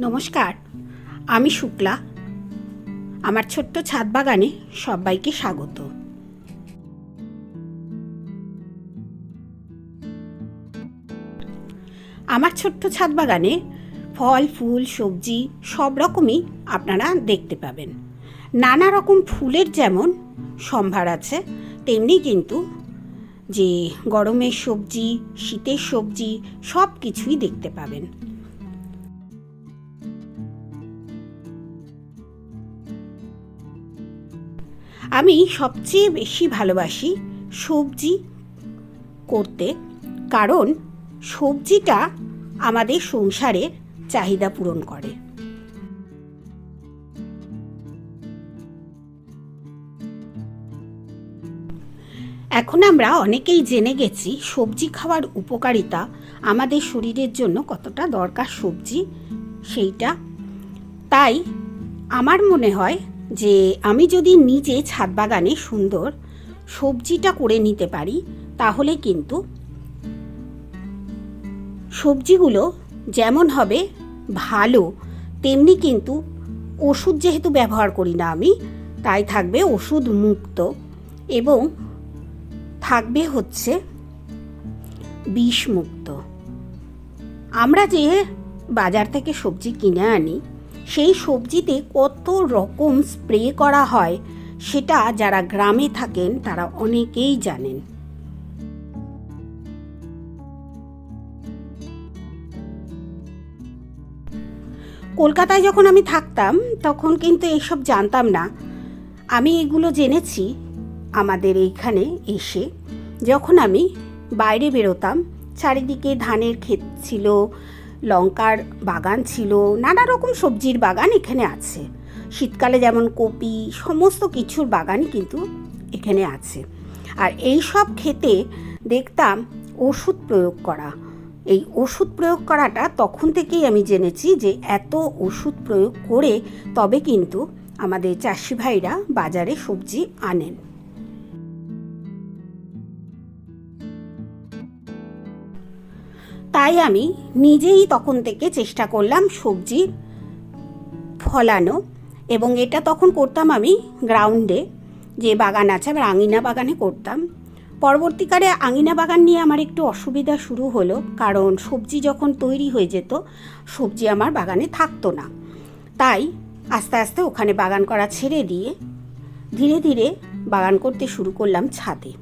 নমস্কার, আমি শুক্লা। আমার ছোট্ট ছাদ বাগানে সবাইকে স্বাগত। আমার ছোট্ট ছাদ বাগানে ফল, ফুল, সবজি সব রকমই আপনারা দেখতে পাবেন। নানা রকম ফুলের যেমন সম্ভার আছে, তেমনি কিন্তু যে গরমের সবজি, শীতের সবজি সব কিছুই দেখতে পাবেন। আমি সবচেয়ে বেশি ভালোবাসি সবজি করতে, কারণ সবজিটা আমাদের সংসারে চাহিদা পূরণ করে। এখন আমরা অনেকেই জেনে গেছি সবজি খাওয়ার উপকারিতা আমাদের শরীরের জন্য কতটা দরকার সবজি, সেইটা। তাই আমার মনে হয় যে আমি যদি নিজে ছাদ বাগানে সুন্দর সবজিটা করে নিতে পারি, তাহলে কিন্তু সবজিগুলো যেমন হবে ভালো, তেমনি কিন্তু ওষুধ যেহেতু ব্যবহার করি না আমি, তাই থাকবে ওষুধ মুক্ত এবং থাকবে হচ্ছে বিষমুক্ত। আমরা যে বাজার থেকে সবজি কিনে আনি সেই সবজিতে কত রকম স্প্রে করা হয়, সেটা যারা গ্রামে থাকেন তারা অনেকেই জানেন। কলকাতায় যখন আমি থাকতাম, তখন কিন্তু এইসব জানতাম না। আমি এগুলো জেনেছি আমাদের এইখানে এসে। যখন আমি বাইরে বেরোতাম, চারিদিকে ধানের ক্ষেত ছিল লঙ্কার বাগান ছিল, নানা রকম সবজির বাগান এখানে আছে। শীতকালে যেমন কপি, সমস্ত কিছুর বাগানই কিন্তু এখানে আছে। আর এই সব খেতে দেখতাম ওষুধ প্রয়োগ করা। এই ওষুধ প্রয়োগ করাটা তখন থেকেই আমি জেনেছি যে এত ওষুধ প্রয়োগ করে তবে কিন্তু আমাদের চাষি ভাইরা বাজারে সবজি আনেন। তাই আমি নিজেই তখন থেকে চেষ্টা করলাম সবজি ফলানো এবং এটা তখন করতাম আমি গ্রাউন্ডে, যে বাগান আছে আমার আঙিনা বাগানে করতাম। পরবর্তীকালে আঙিনা বাগান নিয়ে আমার একটু অসুবিধা শুরু হলো, কারণ সবজি যখন তৈরি হয়ে যেত, সবজি আমার বাগানে থাকতো না। তাই আস্তে আস্তে ওখানে বাগান করা ছেড়ে দিয়ে ধীরে ধীরে বাগান করতে শুরু করলাম ছাদে।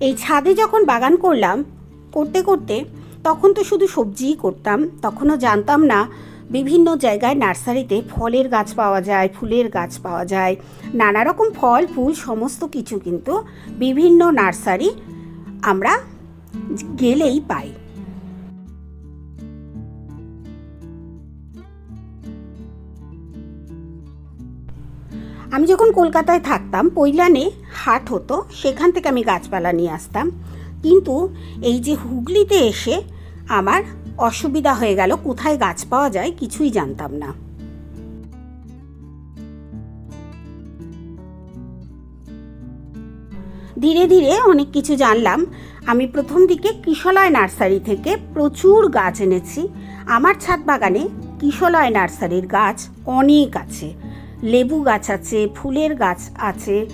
এই ছাদে যখন বাগান করলাম, করতে করতে তখন তো শুধু সবজিই করতাম, তখনও জানতাম না বিভিন্ন জায়গায় নার্সারিতে ফলের গাছ পাওয়া যায়, ফুলের গাছ পাওয়া যায়, নানা রকম ফল, ফুল, সমস্ত কিছু কিন্তু বিভিন্ন নার্সারি আমরা গেলেই পাই। আমি যখন কলকাতায় থাকতাম, পৈলানে হাট হতো, সেখান থেকে আমি গাছপালা নিয়ে আসতাম। কিন্তু এই যে হুগলিতে এসে আমার অসুবিধা হয়ে গেল, কোথায় গাছ পাওয়া যায় কিছুই জানতাম না। ধীরে ধীরে অনেক কিছু জানলাম। আমি প্রথম দিকে কিশলয় নার্সারি থেকে প্রচুর গাছ এনেছি। আমার ছাদ বাগানে কিশলয় নার্সারির গাছ অনেক আছে। লেবু গাছ আছে, ফুলের গাছ আছে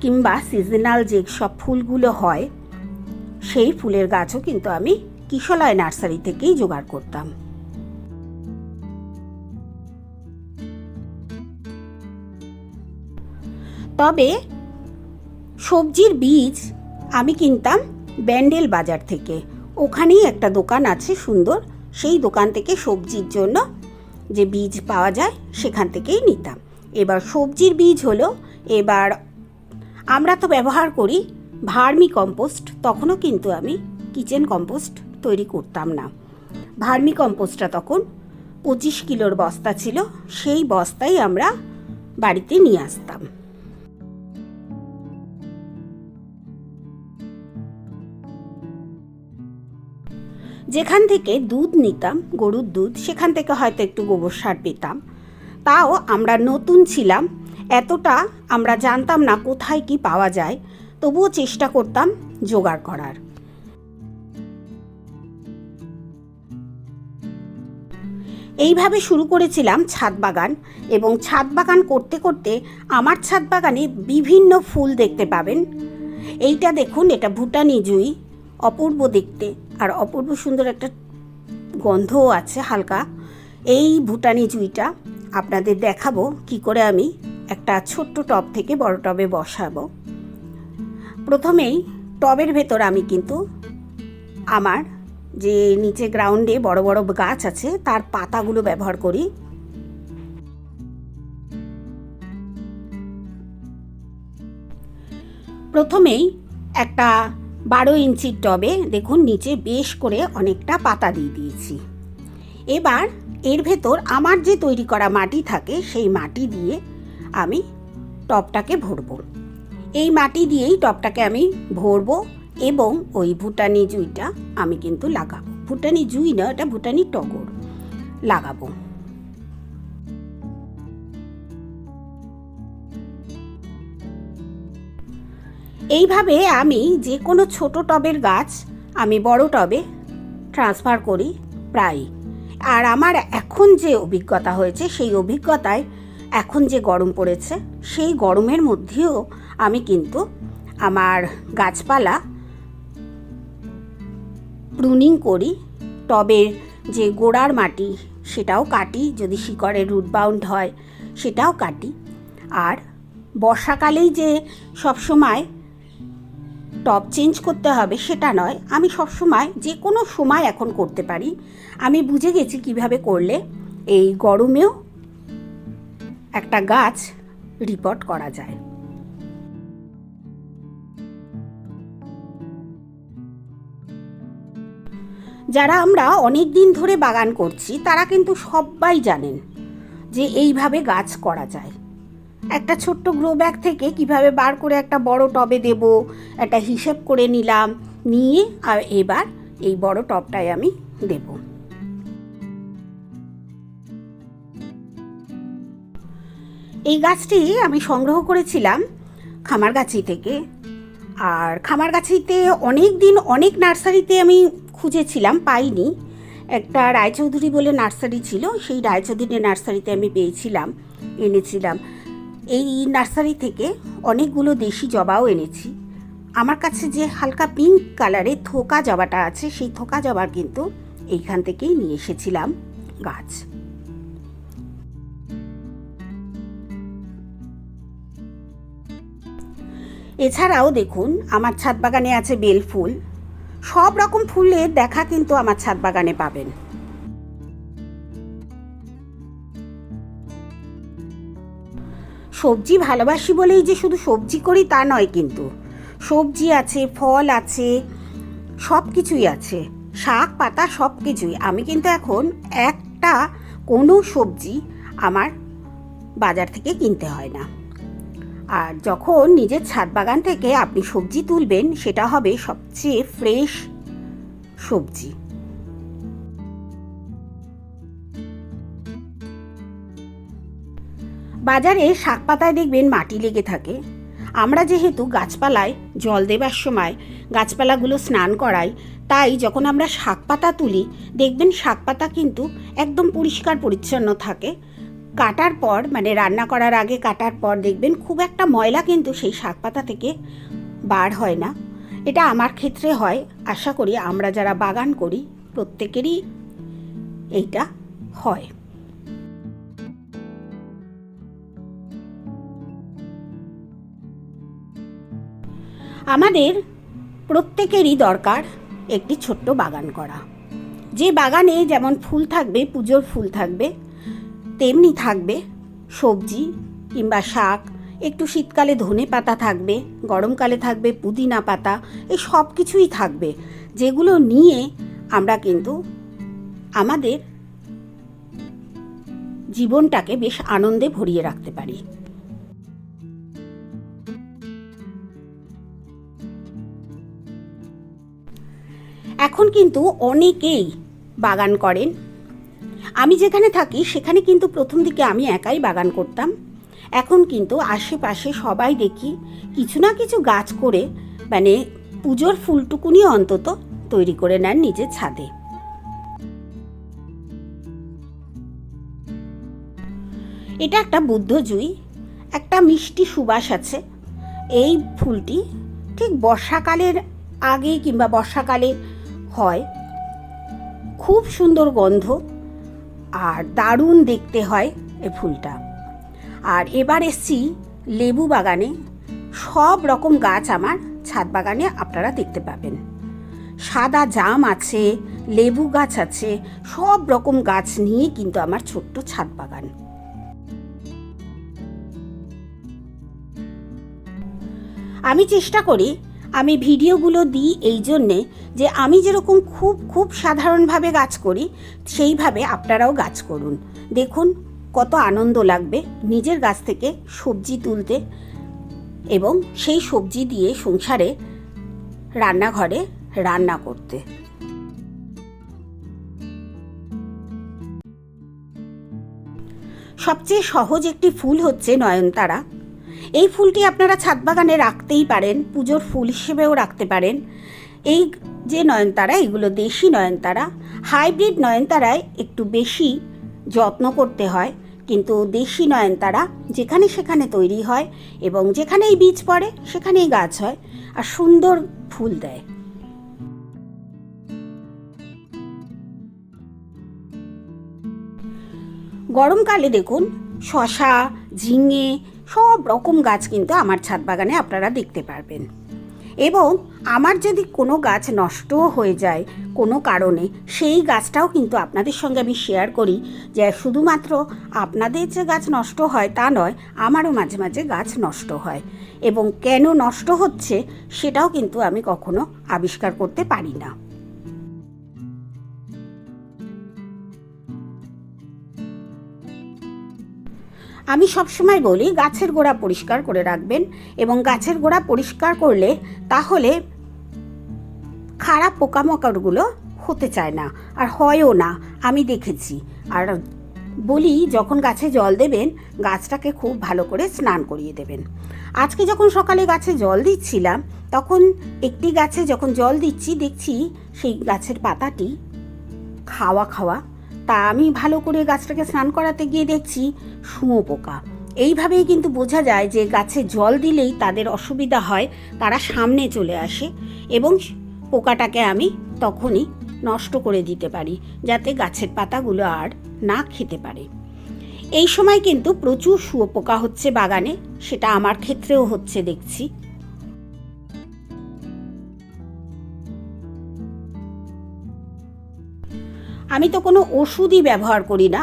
কিংবা সিজনাল যে সব ফুলগুলো হয়, সেই ফুলের গাছও কিন্তু আমি কিশলয় নার্সারি থেকেই জোগাড় করতাম। তবে সবজির বীজ আমি কিনতাম ব্যান্ডেল বাজার থেকে। ওখানেই একটা দোকান আছে সুন্দর, সেই দোকান থেকে সবজির জন্য যে বীজ পাওয়া যায় সেখান থেকেই নিতাম। এবার সবজির বীজ হলো, এবার আমরা তো ব্যবহার করি ভার্মি কম্পোস্ট, তখনও কিন্তু আমি কিচেন কম্পোস্ট তৈরি করতাম না। ভার্মি কম্পোস্টটা তখন পঁচিশ কিলোর বস্তা ছিল, সেই বস্তাই আমরা বাড়িতে নিয়ে আসতাম। যেখান থেকে দুধ নিতাম, গরুর দুধ, সেখান থেকে হয়তো একটু গোবর সার পেতাম। তাও আমরা নতুন ছিলাম, এতটা আমরা জানতাম না কোথায় কি পাওয়া যায়, তবুও চেষ্টা করতাম জোগাড় করার। এইভাবে শুরু করেছিলাম ছাদ বাগান এবং ছাদ বাগান করতে করতে আমার ছাদ বাগানে বিভিন্ন ফুল দেখতে পাবেন। এইটা দেখুন, এটা ভুটানি জুই, অপূর্ব দেখতে, আর অপূর্ব সুন্দর একটা গন্ধও আছে হালকা। এই ভুটানি জুইটা আপনাদের দেখাবো কি করে আমি একটা ছোট্ট টব থেকে বড় টবে বসাবো। প্রথমেই টবের ভেতর আমি কিন্তু আমার যে নিচে গ্রাউন্ডে বড় বড় গাছ আছে, তার পাতাগুলো ব্যবহার করি। প্রথমেই একটা বারো ইঞ্চির টবে দেখুন, নিচে বেশ করে অনেকটা পাতা দিয়ে দিয়েছি। এবার এর ভেতর আমার যে তৈরি করা মাটি থাকে, সেই মাটি দিয়ে আমি টবটাকে ভরবো। এই মাটি দিয়েই টবটাকে আমি ভরবো এবং ওই ভুটানি জুইটা আমি কিন্তু লাগাবো। ভুটানি জুই না, এটা ভুটানি টগর লাগাবো। এইভাবে আমি যে কোনো ছোট টবের গাছ আমি বড় টবে ট্রান্সফার করি প্রায় আর আমার এখন যে অভিজ্ঞতা হয়েছে, সেই অভিজ্ঞতায় এখন যে গরম পড়েছে, সেই গরমের মধ্যেও আমি কিন্তু আমার গাছপালা প্রুনিং করি। টবের যে গোড়ার মাটি, সেটাও কাটি। যদি শিকড়ের রুট বাউন্ড হয়, সেটাও কাটি। আর বর্ষাকালেই যে সবসময় টব চেঞ্জ করতে হবে সেটা নয়। আমি সবসময় যে কোনো সময় এখন করতে পারি। আমি বুঝে গেছি কীভাবে করলে এই গরমেও একটা গাছ রিপোর্ট করা যায়। যারা আমরা অনেক দিন ধরে বাগান করছি, তারা কিন্তু সবাই জানেন যে এইভাবে গাছ করা যায়। একটা ছোট্ট গ্রো ব্যাগ থেকে কীভাবে বার করে একটা বড় টবে দেব, একটা হিসেব করে নিলাম, নিয়ে আর এবার এই বড় টবটায় আমি দেব। এই গাছটি আমি সংগ্রহ করেছিলাম খামারগাছি থেকে। আর খামারগাছিতে অনেক দিন অনেক নার্সারিতে আমি খুঁজেছিলাম, পাইনি। একটা রায়চৌধুরী বলে নার্সারি ছিল, সেই রায়চৌধুরী নার্সারিতে আমি পেয়েছিলাম, এনেছিলাম। এই নার্সারি থেকে অনেকগুলো দেশি জবাও এনেছি। আমার কাছে যে হালকা পিঙ্ক কালারের থোকা জবাটা আছে, সেই থোকা জবার কিন্তু এইখান থেকেই নিয়ে এসেছিলাম গাছ। এছাড়াও দেখুন, আমার ছাদ বাগানে আছে বেল ফুল। সব রকম ফুলের দেখা কিন্তু আমার ছাদ বাগানে পাবেন। সবজি ভালোবাসি বলেই যে শুধু সবজি করি তা নয় কিন্তু। সবজি আছে, ফল আছে সব কিছুই আছে। শাক, পাতা সব কিছুই আমি কিন্তু এখন একটা কোনো সবজি আমার বাজার থেকে কিনতে হয় না। আর যখন নিজের ছাদ বাগান থেকে আপনি সবজি তুলবেন, সেটা হবে সবচেয়ে ফ্রেশ সবজি। বাজারে শাক পাতায় দেখবেন মাটি লেগে থাকে। আমরা যেহেতু গাছপালায় জল দেবার সময় গাছপালাগুলো স্নান করাই, তাই যখন আমরা শাক পাতা তুলি, দেখবেন শাক পাতা কিন্তু একদম পরিষ্কার পরিচ্ছন্ন থাকে। কাটার পর মানে রান্না করার আগে কাটার পর দেখবেন খুব একটা ময়লা কিন্তু সেই শাক পাতা থেকে বার হয় না। এটা আমার ক্ষেত্রে হয়, আশা করি আমরা যারা বাগান করি, প্রত্যেকেরই এইটা হয়। আমাদের প্রত্যেকেরই দরকার একটি ছোট্ট বাগান করা। যে বাগানে যেমন ফুল থাকবে, পুজোর ফুল থাকবে, তেমনি থাকবে সবজি কিংবা শাক, একটু শীতকালে ধনে পাতা থাকবে, গরমকালে থাকবে পুদিনা পাতা, এই সব কিছুই থাকবে। যেগুলো নিয়ে আমরা কিন্তু আমাদের জীবনটাকে বেশ আনন্দে ভরিয়ে রাখতে পারি। এখন কিন্তু অনেকেই বাগান করেন। আমি যেখানে থাকি, সেখানে কিন্তু প্রথম দিকে আমি একাই বাগান করতাম। এখন কিন্তু আশেপাশে সবাই দেখি, কিছু না কিছু গাছ করে মানে পুজোর ফুলটুকুনি অন্তত তৈরি করে নেন নিজের ছাদে। এটা একটা বুদ্ধ জুই, একটা মিষ্টি সুবাস আছে। এই ফুলটি ঠিক বর্ষাকালের আগে কিংবা বর্ষাকালে হয়। খুব সুন্দর গন্ধ আর দারুণ দেখতে হয় এ ফুলটা। আর এবার এসছি লেবু বাগানে। সব রকম গাছ আমার ছাদ বাগানে আপনারা দেখতে পাবেন। সাদা জাম আছে, লেবু গাছ আছে, সব রকম গাছ নিয়ে কিন্তু আমার ছোট্ট ছাদ বাগান। আমি চেষ্টা করি আমি ভিডিওগুলো দিই এই জন্যে যে আমি যেরকম খুব খুব সাধারণভাবে গাছ করি, সেইভাবে আপনারাও গাছ করুন। দেখুন কত আনন্দ লাগবে নিজের গাছ থেকে সবজি তুলতে এবং সেই সবজি দিয়ে সংসারে রান্নাঘরে রান্না করতে। সবচেয়ে সহজ একটি ফুল হচ্ছে নয়নতারা। এই ফুলটি আপনারা ছাদ বাগানে রাখতেই পারেন, পুজোর ফুল হিসেবেও রাখতে পারেন। এই যে নয়নতারা, এগুলো দেশি নয়নতারা। হাইব্রিড নয়নতারায় একটু বেশি যত্ন করতে হয়, কিন্তু দেশি নয়নতারা যেখানে সেখানে তৈরি হয় এবং যেখানেই বীজ পড়ে, সেখানেই গাছ হয় আর সুন্দর ফুল দেয়। গরমকালে দেখুন, শশা, ঝিঙে সব রকম গাছ কিন্তু আমার ছাদ বাগানে আপনারা দেখতে পারবেন। এবং আমার যদি কোনো গাছ নষ্টও হয়ে যায় কোনো কারণে, সেই গাছটাও কিন্তু আপনাদের সঙ্গে আমি শেয়ার করি যে শুধুমাত্র আপনাদের যে গাছ নষ্ট হয় তা নয়, আমারও মাঝে মাঝে গাছ নষ্ট হয়। এবং কেন নষ্ট হচ্ছে, সেটাও কিন্তু আমি কখনো আবিষ্কার করতে পারি না। আমি সবসময় বলি, গাছের গোড়া পরিষ্কার করে রাখবেন এবং গাছের গোড়া পরিষ্কার করলে তাহলে খারাপ পোকামাকড়গুলো হতে চায় না আর হয়ও না, আমি দেখেছি। আর বলি, যখন গাছে জল দেবেন, গাছটাকে খুব ভালো করে স্নান করিয়ে দেবেন। আজকে যখন সকালে গাছে জল দিচ্ছিলাম, তখন একটি গাছে যখন জল দিচ্ছি, দেখছি সেই গাছের পাতাটি খাওয়া খাওয়া তা আমি ভালো করে গাছটাকে স্নান করাতে গিয়ে দেখছি শুঁয়ো পোকা। এইভাবেই কিন্তু বোঝা যায় যে গাছে জল দিলেই তাদের অসুবিধা হয়, তারা সামনে চলে আসে এবং পোকাটাকে আমি তখনই নষ্ট করে দিতে পারি যাতে গাছের পাতাগুলো আর না খেতে পারে। এই সময় কিন্তু প্রচুর শুয়োপোকা হচ্ছে বাগানে, সেটা আমার ক্ষেত্রেও হচ্ছে দেখছি। আমি তো কোনো ওষুধই ব্যবহার করি না।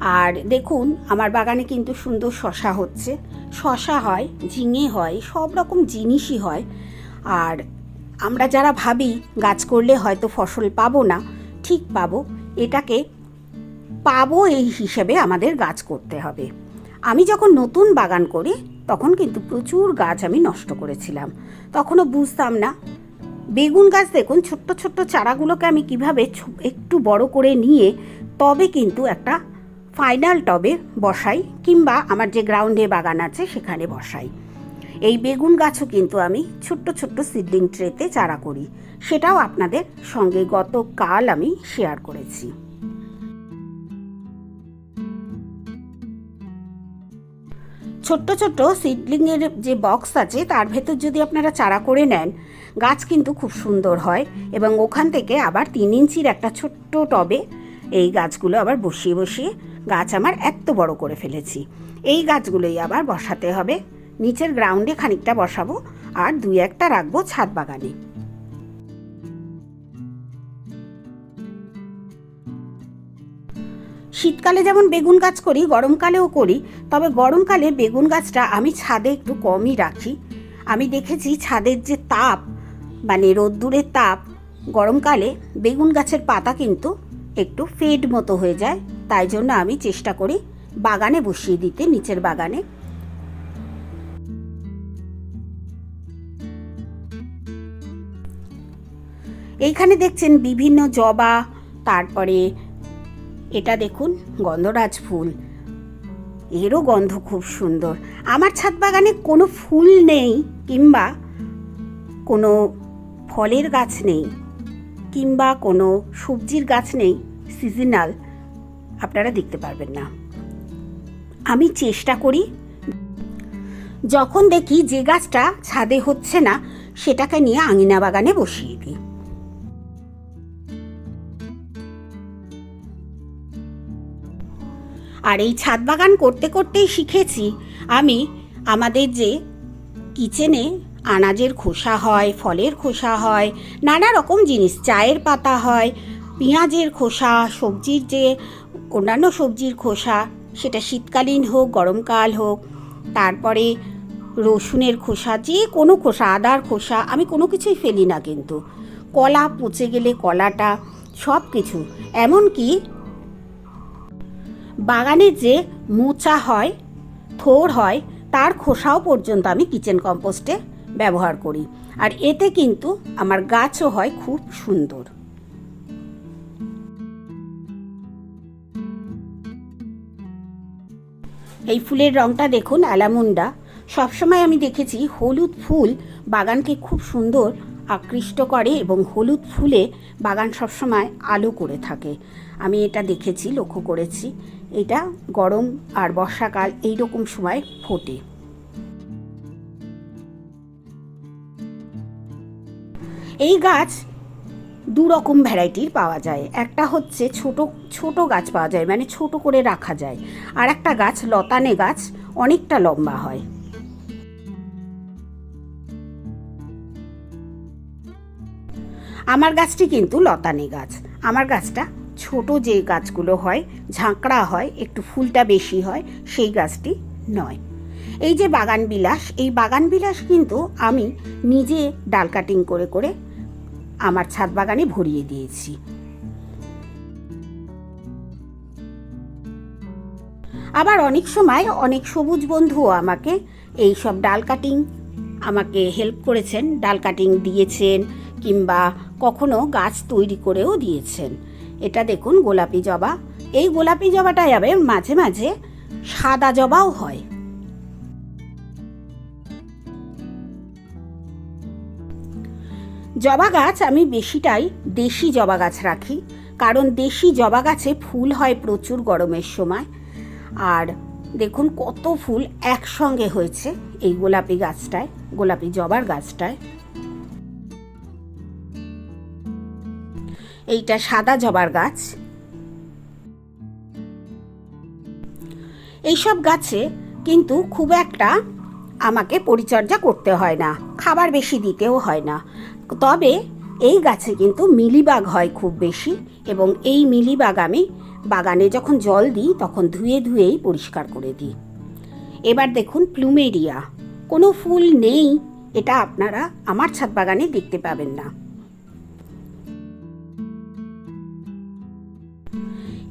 আর দেখুন, আমার বাগানে কিন্তু সুন্দর শশা হচ্ছে। শশা হয়, ঝিঙে হয়, সব রকম জিনিসই হয়। আর আমরা যারা ভাবি গাছ করলে হয়তো ফসল পাবো না, ঠিক পাবো। এটাকে পাবো এই হিসেবে আমাদের গাছ করতে হবে। আমি যখন নতুন বাগান করি, তখন কিন্তু প্রচুর গাছ আমি নষ্ট করেছিলাম। তখনও বুঝতাম না বেগুন গাছ দেখুন, ছোট্ট ছোট্ট চারাগুলোকে আমি কীভাবে একটু বড় করে নিয়ে তবে কিন্তু একটা ফাইনাল টবে বসাই, কিংবা আমার যে গ্রাউন্ডে বাগান আছে সেখানে বসাই। এই বেগুন গাছও কিন্তু আমি ছোট্ট ছোট্ট সিডলিং ট্রেতে চারা করি। সেটাও আপনাদের সঙ্গে গতকাল আমি শেয়ার করেছি। ছোট্ট ছোট্ট সিডলিংয়ের যে বক্স আছে, তার ভেতর যদি আপনারা চারা করে নেন, গাছ কিন্তু খুব সুন্দর হয় এবং ওখান থেকে আবার তিন ইঞ্চির একটা ছোট্ট টবে এই গাছগুলো আবার বসিয়ে বসিয়ে গাছ আমার এত বড় করে ফেলেছি। এই গাছগুলোই আবার বসাতে হবে। নিচের গ্রাউন্ডে খানিকটা বসাবো আর দুই একটা রাখব ছাদ বাগানে। শীতকালে যেমন বেগুন গাছ করি, গরমকালেও করি, তবে গরমকালে বেগুন গাছটা আমি ছাদে একটু কমই রাখি। আমি দেখেছি ছাদের যে তাপ মানে রোদ্দুরের তাপ, গরমকালে বেগুন গাছের পাতা কিন্তু একটু ফেড মতো হয়ে যায়। তাই জন্য আমি চেষ্টা করি বাগানে বসিয়ে দিতে, নিচের বাগানে। এইখানে দেখছেন বিভিন্ন জবা, তারপরে এটা দেখুন গন্ধরাজ ফুল। এরও গন্ধ খুব সুন্দর। আমার ছাদ বাগানে কোনো ফুল নেই কিংবা কোনো ফলের গাছ নেই কিংবা কোনো সবজির গাছ নেই সিজনাল। আপনারা দেখতে পারবেন না। আমি চেষ্টা করি যখন দেখি যে গাছটা ছাদে হচ্ছে না, সেটাকে নিয়ে আঙিনা বাগানে বসিয়ে দিই। আর এই ছাদ বাগান করতে করতেই শিখেছি আমি আমাদের যে কিচেনে আনাজের খোসা হয়, ফলের খোসা হয়, নানা রকম জিনিস, চায়ের পাতা হয়, পেঁয়াজের খোসা, সবজির যে অন্যান্য সবজির খোসা, সেটা শীতকালীন হোক, গরমকাল হোক, তারপরে রসুনের খোসা, যে কোনো খোসা, আদার খোসা, আমি কোনো কিছুই ফেলি না কিন্তু। কলা পচে গেলে কলাটা সব কিছু এমনকি বাগানের যে মোচা হয়, থোর হয়, তার খোসাও পর্যন্ত আমি কিচেন কম্পোস্টে ব্যবহার করি। আর এতে কিন্তু আমার গাছও হয় খুব সুন্দর। এই ফুলের রংটা দেখুন, অ্যালামুন্ডা। সবসময় আমি দেখেছি হলুদ ফুল বাগানকে খুব সুন্দর আকৃষ্ট করে এবং হলুদ ফুলে বাগান সবসময় আলো করে থাকে। আমি এটা দেখেছি, লক্ষ্য করেছি। এটা গরম আর বর্ষাকাল এই রকম সময় ফোটে। এই গাছ দু রকম ভ্যারাইটির পাওয়া যায়। একটা হচ্ছে ছোট ছোট গাছ পাওয়া যায় মানে ছোট করে রাখা যায়। আর একটা গাছ লতানে গাছ, অনেকটা লম্বা হয়। আমার গাছটি কিন্তু লতানে গাছ। আমার গাছটা ছোট যে গাছগুলো হয়, ঝাঁকড়া হয়, একটু ফুলটা বেশি হয়, সেই গাছটি নয়। এই যে বাগান বিলাস, এই বাগান বিলাস কিন্তু আমি নিজে ডাল কাটিং করে করে আমার ছাদ বাগানে ভরিয়ে দিয়েছি। আবার অনেক সময় অনেক সবুজ বন্ধুও আমাকে এই সব ডাল কাটিং আমাকে হেল্প করেছেন, ডাল কাটিং দিয়েছেন কিংবা কখনো গাছ তৈরি করেও দিয়েছেন। এটা দেখুন গোলাপি জবা। এই গোলাপি জবাটা যাবে মাঝে মাঝে সাদা জবাও হয়। জবা গাছ, আমি বেশিটাই দেশি জবা গাছ রাখি, কারণ দেশি জবা গাছে ফুল হয় প্রচুর গরমের সময়। আর দেখুন কত ফুল একসঙ্গে হয়েছে এই গোলাপি গাছটায়, গোলাপি জবার গাছটায়। এইটা সাদা জবার গাছ। এইসব গাছে কিন্তু খুব একটা আমাকে পরিচর্যা করতে হয় না, খাবার বেশি দিতেও হয় না। তবে এই গাছে কিন্তু মিলিবাগ হয় খুব বেশি এবং এই মিলিবাগ আমি বাগানে যখন জল দিই তখন ধুয়ে ধুয়েই পরিষ্কার করে দিই। এবার দেখুন প্লুমেরিয়া, কোনো ফুল নেই, এটা আপনারা আমার ছাদ বাগানে দেখতে পাবেন না।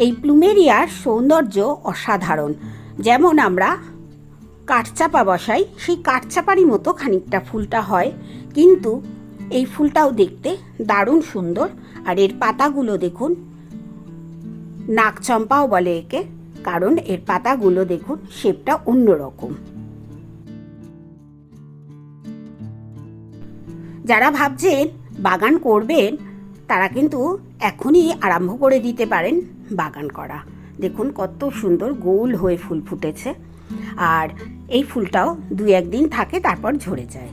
এই প্লুমেরিয়ার সৌন্দর্য অসাধারণ। যেমন আমরা কাঠচাপা বসাই, সেই কাঠচাপারই মতো খানিকটা ফুলটা হয়। কিন্তু এই ফুলটাও দেখতে দারুণ সুন্দর। আর এর পাতাগুলো দেখুন নাকচম্পাও বলে একে, কারণ এর পাতাগুলো দেখুন, শেপটা অন্যরকম। যারা ভাবছেন বাগান করবেন, তারা কিন্তু এখনই আরম্ভ করে দিতে পারেন। বাগান করা। দেখুন কত সুন্দর গোল হয়ে ফুল ফুটেছে। আর এই ফুলটাও দু একদিন থাকে, তারপর ঝরে যায়।